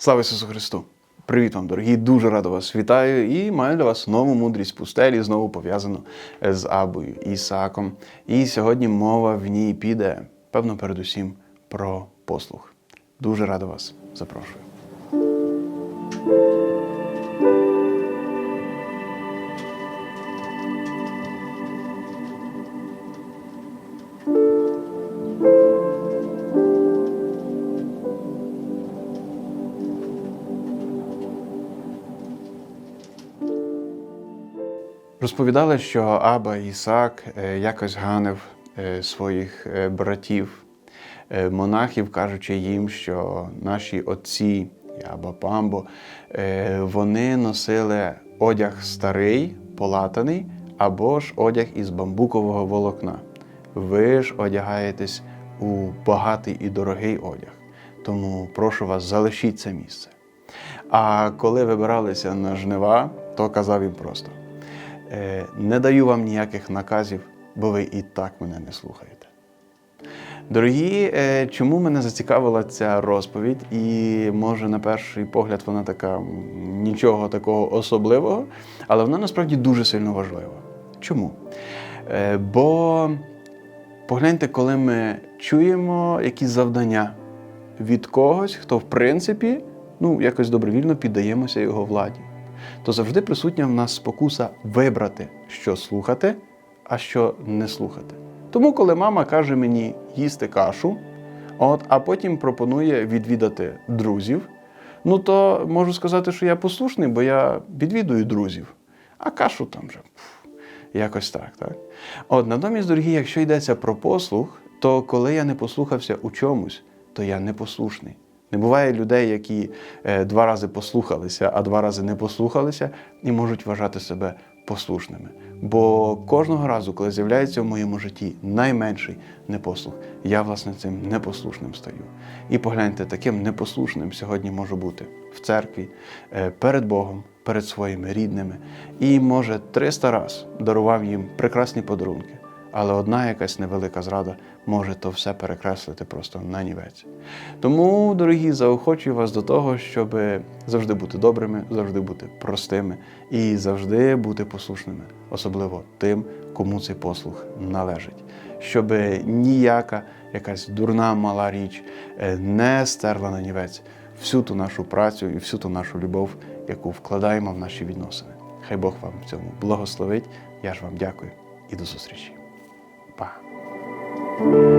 Слава Ісусу Христу! Привіт вам, дорогі! Дуже радо вас вітаю і маю для вас нову мудрість пустелі, знову пов'язану з Абою Ісаком. І сьогодні мова в ній піде, певно, передусім про послух. Дуже радо вас запрошую. Розповідали, що Аба Ісаак е, якось ганив е, своїх е, братів, монахів, кажучи їм, що наші отці, і Аба Памбо, вони носили одяг старий, полатаний, або ж одяг із бамбукового волокна. Ви ж одягаєтесь у багатий і дорогий одяг. Тому прошу вас, залишіть це місце. А коли вибиралися на жнива, то казав їм просто: «Е, не даю вам ніяких наказів, бо ви і так мене не слухаєте. Дорогі, е, чому мене зацікавила ця розповідь? І може, на перший погляд, вона така нічого такого особливого, але вона насправді дуже сильно важлива. Чому? Е, Бо погляньте, коли ми чуємо якісь завдання від когось, хто в принципі ну, якось добровільно піддаємося його владі, то завжди присутня в нас спокуса вибрати, що слухати, а що не слухати. Тому, коли мама каже мені їсти кашу, от, а потім пропонує відвідати друзів, ну то можу сказати, що я послушний, бо я відвідую друзів, а кашу там вже. пф, Якось так, так. От, натомість, дорогі, якщо йдеться про послух, то коли я не послухався у чомусь, то я непослушний. Не буває людей, які е, два рази послухалися, а два рази не послухалися, і можуть вважати себе послушними. Бо кожного разу, коли з'являється в моєму житті найменший непослух, я власне цим непослушним стаю. І погляньте, таким непослушним сьогодні можу бути в церкві, е, перед Богом, перед своїми рідними. І може 300 раз дарував їм прекрасні подарунки. Але одна якась невелика зрада може то все перекреслити просто на нівець. Тому, дорогі, заохочую вас до того, щоб завжди бути добрими, завжди бути простими і завжди бути послушними, особливо тим, кому цей послух належить. Щоб ніяка якась дурна мала річ е, не стерла на нівець всю ту нашу працю і всю ту нашу любов, яку вкладаємо в наші відносини. Хай Бог вам в цьому благословить. Я ж вам дякую і до зустрічі. 吧。